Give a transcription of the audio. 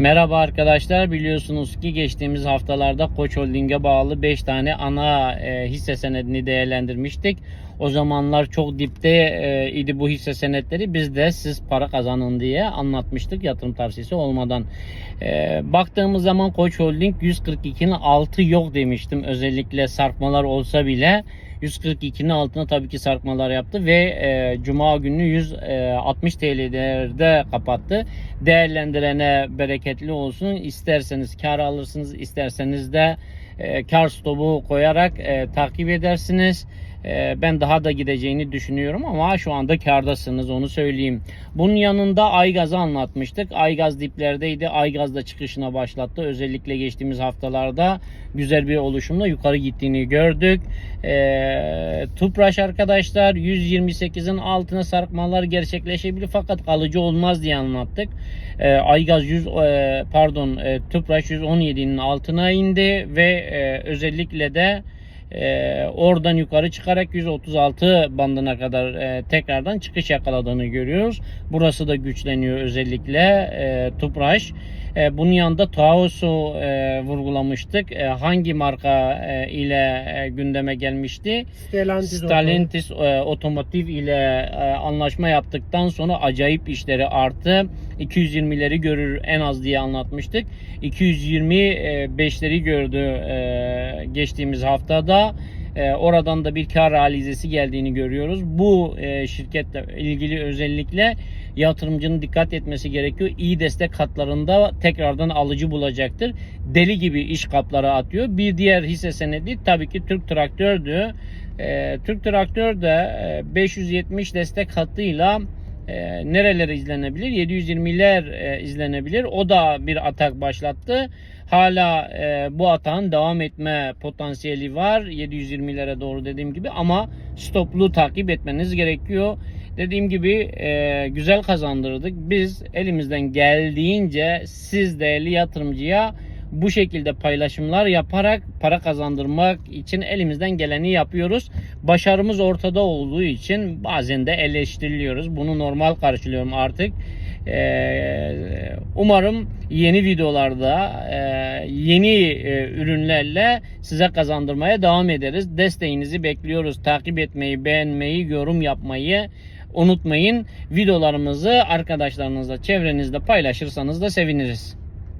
Merhaba arkadaşlar. Biliyorsunuz ki geçtiğimiz haftalarda Koç Holding'e bağlı 5 tane ana e, hisse senedini değerlendirmiştik. O zamanlar çok dipte e, idi bu hisse senetleri. Biz de siz para kazanın diye anlatmıştık yatırım tavsiyesi olmadan. E, baktığımız zaman Koç Holding 142'nin altı yok demiştim. Özellikle sarkmalar olsa bile 142'nin altına tabii ki sarkmalar yaptı ve e, Cuma günü 160 TL'lerde kapattı. Değerlendirene bereketli olsun. İsterseniz kar alırsınız, isterseniz de e, kar stopu koyarak e, takip edersiniz. E, ben daha da gideceğini düşünüyorum ama şu anda kardasınız onu söyleyeyim. Bunun yanında Aygaz'ı anlatmıştık. Aygaz diplerdeydi. Aygaz da çıkışına başlattı. Özellikle geçtiğimiz haftalarda güzel bir oluşumla yukarı gittiğini gördük. E, Tupraş arkadaşlar 128'in altına sarkmalar gerçekleşebilir fakat kalıcı olmaz diye anlattık. E, Aygaz 100 e, pardon e, Tupraş 117'nin altına indi ve e, özellikle de e, oradan yukarı çıkarak 136 bandına kadar e, tekrardan çıkış yakaladığını görüyoruz. Burası da güçleniyor özellikle e, Tupraş. E, bunun yanında Taos'u e, vurgulamıştık. E, hangi marka e, ile e, gündeme gelmişti? Stellantis Stellantis e, Otomotiv ile e, anlaşma yaptıktan sonra acayip işleri arttı. 220'leri görür en az diye anlatmıştık. 225'leri gördü e, geçtiğimiz haftada. E, oradan da bir kar realizesi geldiğini görüyoruz. Bu e, şirketle ilgili özellikle yatırımcının dikkat etmesi gerekiyor. İyi destek katlarında tekrardan alıcı bulacaktır. Deli gibi iş kapları atıyor. Bir diğer hisse senedi tabii ki Türk Traktör'dü. E, Türk Traktör de e, 570 destek hattıyla e, izlenebilir? 720'ler e, izlenebilir. O da bir atak başlattı. Hala e, bu atağın devam etme potansiyeli var. 720'lere doğru dediğim gibi ama stoplu takip etmeniz gerekiyor. Dediğim gibi e, güzel kazandırdık. Biz elimizden geldiğince siz değerli yatırımcıya bu şekilde paylaşımlar yaparak para kazandırmak için elimizden geleni yapıyoruz. Başarımız ortada olduğu için bazen de eleştiriliyoruz. Bunu normal karşılıyorum artık. Ee, umarım yeni videolarda e, yeni e, ürünlerle size kazandırmaya devam ederiz. Desteğinizi bekliyoruz. Takip etmeyi, beğenmeyi, yorum yapmayı unutmayın. Videolarımızı arkadaşlarınızla, çevrenizde paylaşırsanız da seviniriz.